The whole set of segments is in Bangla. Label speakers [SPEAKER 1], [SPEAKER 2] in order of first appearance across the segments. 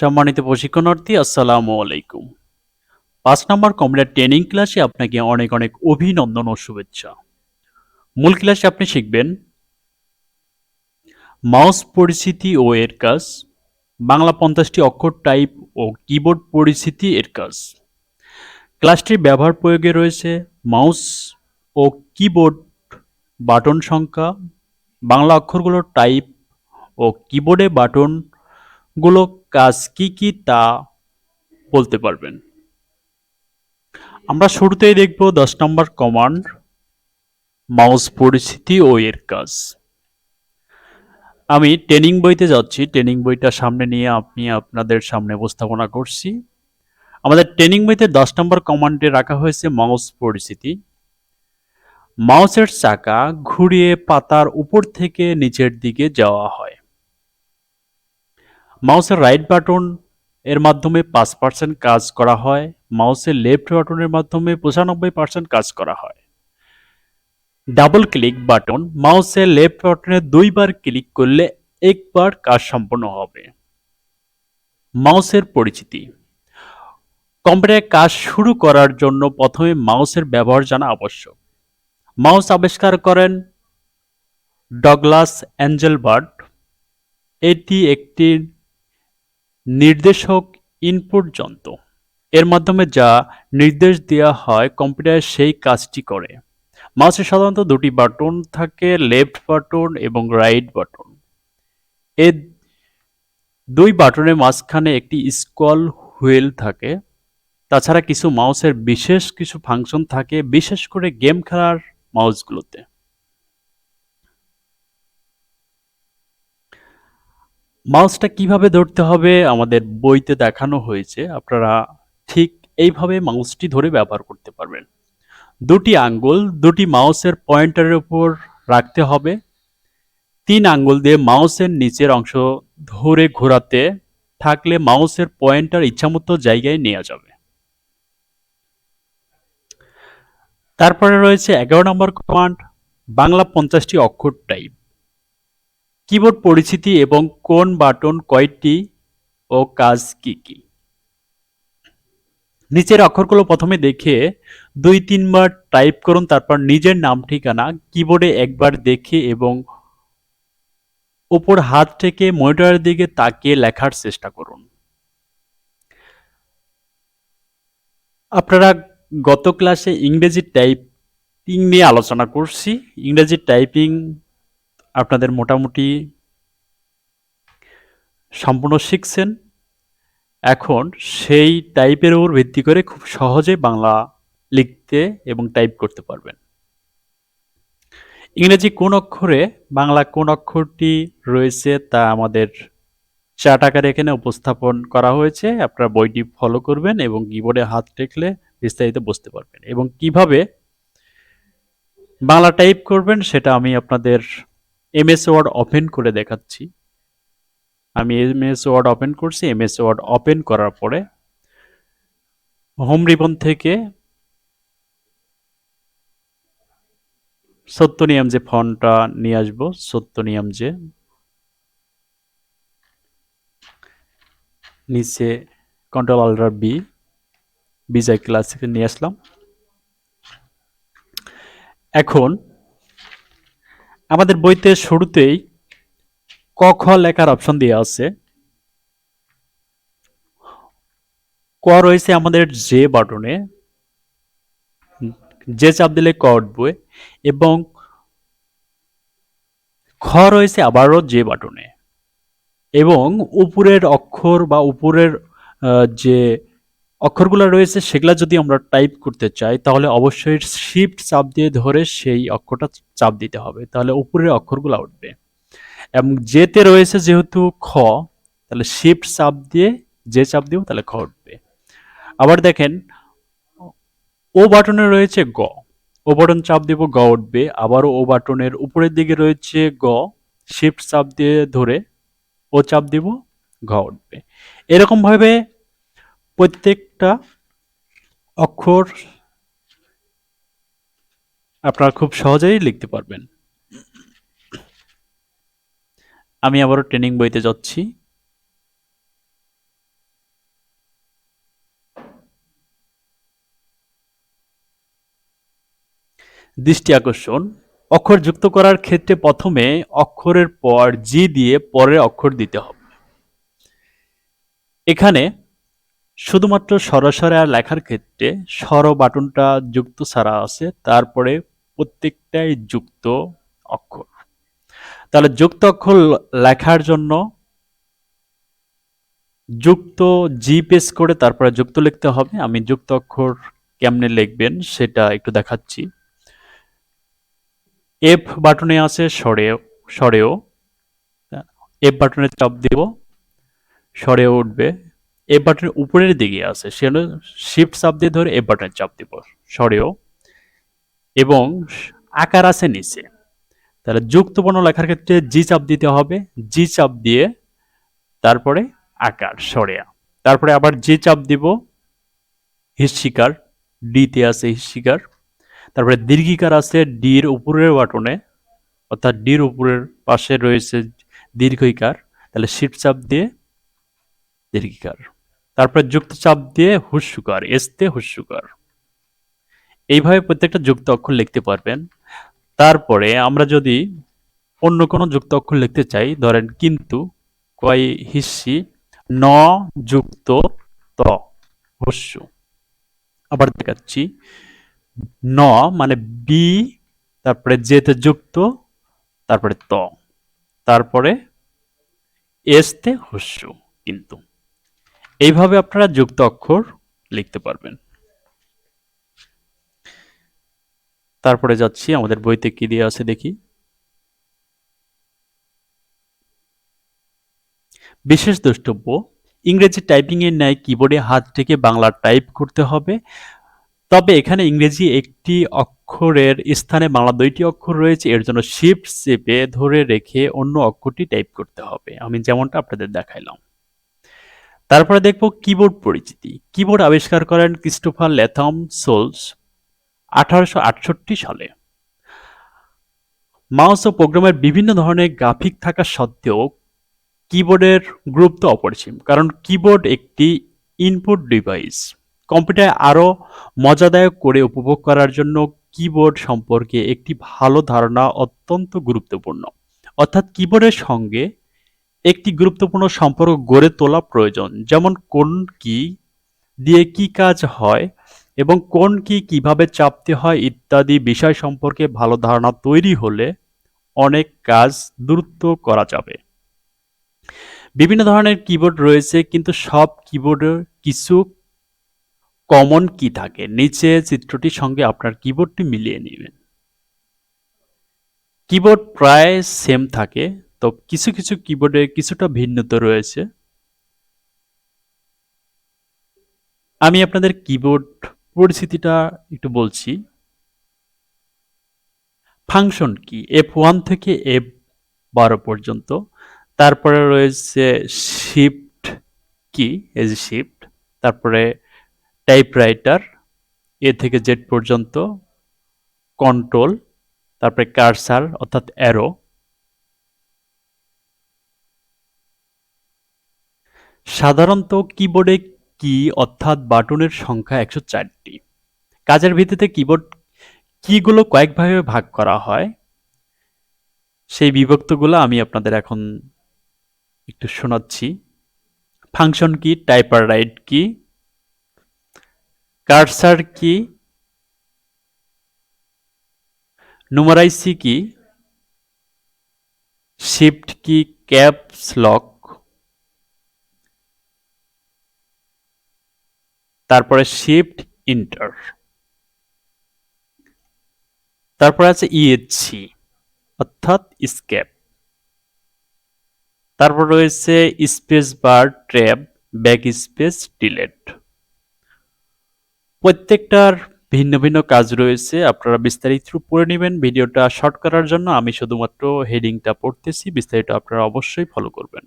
[SPEAKER 1] সম্মানিত প্রশিক্ষণার্থী, আসসালামু আলাইকুম। পাঁচ নম্বর কম্পিউটার ট্রেনিং ক্লাসে আপনাকে অনেক অনেক অভিনন্দন ও শুভেচ্ছা। মূল ক্লাসে আপনি শিখবেন মাউস পরিস্থিতি ও এর কাজ, বাংলা পঞ্চাশটি অক্ষর টাইপ ও কিবোর্ড পরিস্থিতি এর কাজ। ক্লাসটির ব্যবহার প্রয়োগে রয়েছে মাউস ও কিবোর্ড বাটন সংখ্যা, বাংলা অক্ষরগুলোর টাইপ ও কিবোর্ডে বাটনগুলো কাজ কি কি তা বলতে পারবেন। আমরা শুরুতেই দেখব দশ নম্বর কমান্ড মাউস পরিস্থিতি ও এর কাজ। আমি ট্রেনিং বইতে যাচ্ছি ট্রেনিং বইটা সামনে নিয়ে আমি আপনাদের সামনে উপস্থাপনা করছি। আমাদের ট্রেনিং বইতে দশ নম্বর কমান্ডে রাখা হয়েছে মাউস পরিস্থিতি মাউসের চাকা ঘুরিয়ে পাতার উপর থেকে নিচের দিকে যাওয়া হয়। মাউসের রাইট বাটন এর মাধ্যমে পাঁচ পার্সেন্ট কাজ করা হয়, মাউসের লেফট বাটনের মাধ্যমে পঁচানব্বই পার্সেন্ট কাজ করা হয়। ডাবল ক্লিক বাটন মাউসের লেফট বাটনে দুইবার ক্লিক করলে একবার কাজ সম্পন্ন হবে। মাউসের পরিচিতি। কম্পিউটারে কাজ শুরু করার জন্য প্রথমে মাউসের ব্যবহার জানা আবশ্যক। মাউস আবিষ্কার করেন ডগলাস অ্যাঞ্জেলবার্ট এটি একটি নির্দেশক ইনপুট যন্ত্র। এর মাধ্যমে যা নির্দেশ দেওয়া হয় কম্পিউটার সেই কাজটি করে। মাউসে সাধারণত দুটি বাটন থাকে লেফট বাটন এবং রাইট বাটন এ দুই বাটনের মাঝখানে একটি স্কল হুইল থাকে। তাছাড়া কিছু মাউসের বিশেষ কিছু ফাংশন থাকে, বিশেষ করে গেম খেলার মাউসগুলোতে মাউসটা কীভাবে ধরতে হবে আমাদের বইতে দেখানো হয়েছে, আপনারা ঠিক এইভাবে মাউসটি ধরে ব্যবহার করতে পারবেন। দুটি আঙ্গুল, দুটি মাউসের পয়েন্টারের উপর রাখতে হবে। তিন আঙ্গুল দিয়ে মাউসের নিচের অংশ ধরে ঘোরাতে থাকলে মাউসের পয়েন্টার ইচ্ছামতো জায়গায় নেওয়া যাবে। তারপরে রয়েছে এগারো নম্বর কমান্ড বাংলা পঞ্চাশটি অক্ষর টাইপ কিবোর্ড পরিচিতি এবং কোন বাটন কয়টি ও কাজ কি কি? নিচের অক্ষরগুলো প্রথমে দেখে দুই, তিনবার টাইপ করুন, তারপর নিজের নাম, ঠিকানা, কিবোর্ডে একবার দেখে এবং উপর হাত থেকে মনিটরের দিকে তাকিয়ে লেখার চেষ্টা করুন। আপনারা গত ক্লাসে ইংরেজি টাইপিং নিয়ে আলোচনা করছি। ইংরেজি টাইপিং আপনাদের মোটামুটি সম্পূর্ণ শিখছেন। এখন সেই টাইপের ওপর ভিত্তি করে খুব সহজে বাংলা লিখতে এবং টাইপ করতে পারবেন। ইংরেজি কোন অক্ষরে, বাংলা কোন অক্ষরটি রয়েছে তা আমাদের চার্ট আকারে এখানে উপস্থাপন করা হয়েছে। আপনারা বইটি ফলো করবেন এবং কিবোর্ডে হাত রেখলে বিস্তারিত বুঝতে পারবেন। এবং কীভাবে বাংলা টাইপ করবেন সেটা আমি আপনাদের এমএস ওয়ার্ড ওপেন করে দেখাচ্ছি। আমি এমএস ওয়ার্ড ওপেন করছি এমএস ওয়ার্ড ওপেন করার পরে হোম রিবন থেকে সত্য নিয়ম যে ফন্টটা নিয়ে আসব সত্য নিয়ম যে নিচে কন্ট্রোল আলট্রা বি বিজয় ক্লাস থেকে নিয়ে আসলাম। এখন আমাদের বইতে শুরুতেই ক, খ লেখার অপশন দেওয়া আছে। ক রয়েছে আমাদের যে বাটনে যে চাপ দিলে ক উঠবে এবং খ রয়েছে আবারও যে বাটনে এবং উপরের অক্ষর বা উপরের যে অক্ষরগুলো রয়েছে, সেগুলো যদি আমরা টাইপ করতে চাই, তাহলে অবশ্যই শিফট চাপ দিয়ে ধরে সেই অক্ষরটা চাপ দিতে হবে। তাহলে উপরের অক্ষরগুলো উঠবে। এবং যেতে রয়েছে যেহেতু খ, তাহলে শিফট চাপ দিয়ে যে চাপ দিব, তাহলে খ উঠবে। আবার দেখেন ও বাটনে রয়েছে গ। ও বাটন চাপ দিব, গ উঠবে। আবারও ও বাটনের উপরের দিকে রয়েছে গ শিফট চাপ দিয়ে ধরে ও চাপ দিব, ঘ উঠবে। এরকমভাবে প্রত্যেকটা অক্ষর আপনারা খুব সহজেই লিখতে পারবেন। আমি আবারও ট্রেনিং বইতে যাচ্ছি। দৃষ্টি আকর্ষণ। অক্ষর যুক্ত করার ক্ষেত্রে প্রথমে অক্ষরের পর জি দিয়ে পরের অক্ষর দিতে হবে। এখানে শুধুমাত্র সরাসরি আর লেখার ক্ষেত্রে স্বর বাটনটা যুক্ত ছাড়া আছে, তারপরে প্রত্যেকটাই যুক্ত অক্ষর। তাহলে যুক্ত অক্ষর লেখার জন্য যুক্ত জি পেস করে তারপরে যুক্ত লিখতে হবে। আমি যুক্ত অক্ষর কেমনে লিখবেন সেটা একটু দেখাচ্ছি। এফ বাটনে আছে সরেও সরেও এফ বাটনে চাপ দেব, সরেও উঠবে। এফ বাটনের উপরের দিকে আছে, সে হলো শিফট চাপ দিয়ে ধরে এফ বাটনে চাপ দিব সরেও এবং আকার আছে নিচে। তাহলে যুক্ত বর্ণ লেখার ক্ষেত্রে জি চাপ দিতে হবে জি চাপ দিয়ে তারপরে আকার সরেয়া তারপরে আবার জি চাপ দিব হিস্যিকার ডিতে আছে হিস্যিকার তারপরে দীর্ঘিকার আছে ডির উপরের বাটনে, অর্থাৎ ডির উপরের পাশে রয়েছে দীর্ঘিকার। তাহলে শিফট চাপ দিয়ে দীর্ঘিকার। তারপরে যুক্ত চাপ দিয়ে হুস্যুকার এসতে হুস্যুকার এইভাবে প্রত্যেকটা যুক্ত অক্ষর লিখতে পারবেন। তারপরে আমরা যদি অন্য কোনো যুক্ত অক্ষর লিখতে চাই, ধরেন কিন্তু, কয় হিসি, ন যুক্ত ত হস্য আবার দেখাচ্ছি, ন মানে বি, তারপরে যেতে যুক্ত, তারপরে ত। তারপরে এসতে হস্য কিন্তু। এইভাবে আপনারা যুক্ত অক্ষর লিখতে পারবেন। তারপরে যাচ্ছি, আমাদের বইতে কি দিয়ে আছে দেখি। বিশেষ দ্রষ্টব্য, ইংরেজি টাইপিং এর ন্যায় কিবোর্ডে হাত থেকে বাংলা টাইপ করতে হবে। তবে এখানে ইংরেজি একটি অক্ষরের স্থানে বাংলা দুইটি অক্ষর রয়েছে, এর জন্য শিফট চেপে ধরে রেখে অন্য অক্ষরটি টাইপ করতে হবে। আমি যেমনটা আপনাদের দেখাইলাম। তারপরে দেখব কিবোর্ড পরিচিতি। কিবোর্ড আবিষ্কার করেন ক্রিস্টোফার লেথম সোলস আঠারোশো আটষট্টি সালে। মাউস ও প্রোগ্রামের বিভিন্ন ধরনের গ্রাফিক থাকা সত্ত্বেও কিবোর্ডের গুরুত্ব অপরিসীম, কারণ কিবোর্ড একটি ইনপুট ডিভাইস। কম্পিউটার আরও মজাদায়ক করে উপভোগ করার জন্য কিবোর্ড সম্পর্কে একটি ভালো ধারণা অত্যন্ত গুরুত্বপূর্ণ। অর্থাৎ কিবোর্ডের সঙ্গে একটি গুরুত্বপূর্ণ সম্পর্ক গড়ে তোলা প্রয়োজন। যেমন কোন কি দিয়ে কি কাজ হয় এবং কোন কি কীভাবে চাপতে হয় ইত্যাদি বিষয় সম্পর্কে ভালো ধারণা তৈরি হলে অনেক কাজ দ্রুত করা যাবে। বিভিন্ন ধরনের কিবোর্ড রয়েছে, কিন্তু সব কিবোর্ডের কিছু কমন কি থাকে? নিচে চিত্রটির সঙ্গে আপনার কিবোর্ডটি মিলিয়ে নেবেন। কিবোর্ড প্রায় সেম থাকে তো কিছু কিছু কিবোর্ডে কিছুটা ভিন্নতা রয়েছে। আমি আপনাদের কিবোর্ড পরিস্থিতিটা একটু বলছি। ফাংশন কি? এফ ওয়ান থেকে এফ বারো পর্যন্ত। তারপরে রয়েছে শিফট কি এজ শিফট তারপরে টাইপরাইটার এ থেকে জেড পর্যন্ত কন্ট্রোল তারপরে কারসার অর্থাৎ অ্যারো সাধারণত কিবোর্ডে কি অর্থাৎ বাটনের সংখ্যা একশো চারটি। কাজের ভিত্তিতে কিবোর্ড কিগুলো কয়েকভাবে ভাগ করা হয়। সেই বিভক্তগুলো আমি আপনাদের এখন একটু শোনাচ্ছি। ফাংশন কি টাইপার রাইট কি কার্সার কি numeric key shift key caps lock তারপরে শিফট ইন্টার তারপরে আছে ইএচসি অর্থাৎ স্কেপ তারপর রয়েছে space bar tab backspace delete প্রত্যেকটার ভিন্ন ভিন্ন কাজ রয়েছে, আপনারা বিস্তারিত পড়ে নেবেন। ভিডিওটা শর্ট করার জন্য আমি শুধুমাত্র হেডিংটা পড়তেছি, বিস্তারিত আপনারা অবশ্যই ফলো করবেন।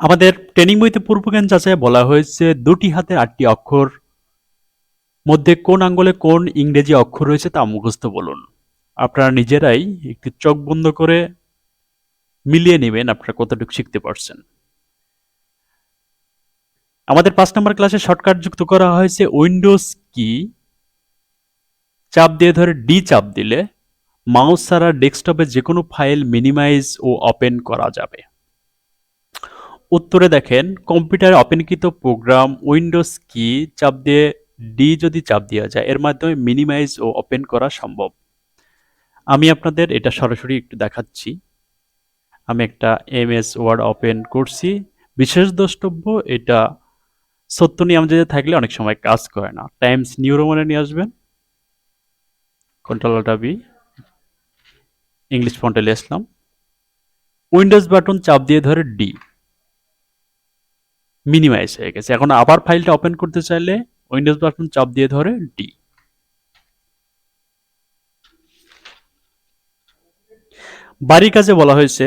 [SPEAKER 1] আমাদের ট্রেনিং বইতে পূর্বজ্ঞান যাচাই বলা হয়েছে, দুটি হাতে আটটি অক্ষর, মধ্যে কোন আঙ্গুলে কোন ইংরেজি অক্ষর রয়েছে তা মুখস্থ বলুন। আপনারা নিজেরাই একটি চোখ বন্ধ করে মিলিয়ে নেবেন আপনারা কতটুকু শিখতে পারছেন। আমাদের পাঁচ নম্বর ক্লাসে শর্টকাট যুক্ত করা হয়েছে, উইন্ডোজ কি? চাপ দিয়ে ধরে ডি চাপ দিলে মাউস ছাড়া ডেস্কটপে যে কোনো ফাইল মিনিমাইজ ও ওপেন করা যাবে। উত্তরে দেখেন, কম্পিউটারে ওপেনকৃত প্রোগ্রাম উইন্ডোজ কি? চাপ দিয়ে ডি যদি চাপ দেওয়া যায়, এর মাধ্যমে মিনিমাইজ ও ওপেন করা সম্ভব। আমি আপনাদের এটা সরাসরি একটু দেখাচ্ছি। আমি একটা এমএস ওয়ার্ড ওপেন করছি। বিশেষ দ্রষ্টব্য, এটা সত্য নিয়ম যদি থাকলে অনেক সময় কাজ করে না। টাইমস নিউ রোমানে নিয়ে আসবেন। কন্ট্রোলটা বি ইংলিশ ফন্টে আসলাম উইন্ডোজ বাটন চাপ দিয়ে ধরে ডি মিনিমাইজ হয়ে গেছে। এখন আবার ফাইলটা ওপেন করতে চাইলে উইন্ডোজ বাটন চাপ দিয়ে ধরে ডি বাড়ি কাজে বলা হয়েছে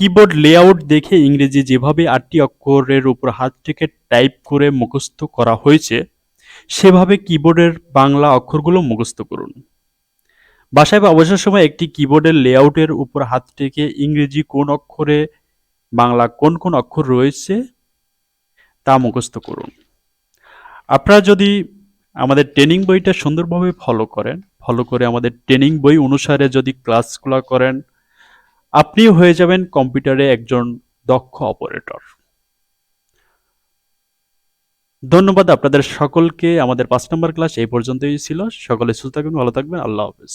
[SPEAKER 1] কিবোর্ড লেআউট দেখে ইংরেজি যেভাবে আটটি অক্ষরের উপর হাত থেকে টাইপ করে মুখস্থ করা হয়েছে, সেভাবে কিবোর্ডের বাংলা অক্ষরগুলো মুখস্থ করুন। বাসায় বা অবসর সময় একটি কিবোর্ডের লেআউটের উপর হাত থেকে ইংরেজি কোন অক্ষরে, বাংলা কোন কোন অক্ষর রয়েছে তা মুখস্থ করুন। আপনারা যদি আমাদের ট্রেনিং বইটা সুন্দরভাবে ফলো করেন ফলো করে আমাদের ট্রেনিং বই অনুসারে যদি ক্লাসগুলো করেন, আপনিও হয়ে যাবেন কম্পিউটারে একজন দক্ষ অপারেটর ধন্যবাদ আপনাদের সকলকে। আমাদের পাঁচ নম্বর ক্লাস এই পর্যন্তই ছিল। সকলে সুস্থ থাকবেন ভালো থাকবেন। আল্লাহ হাফেজ।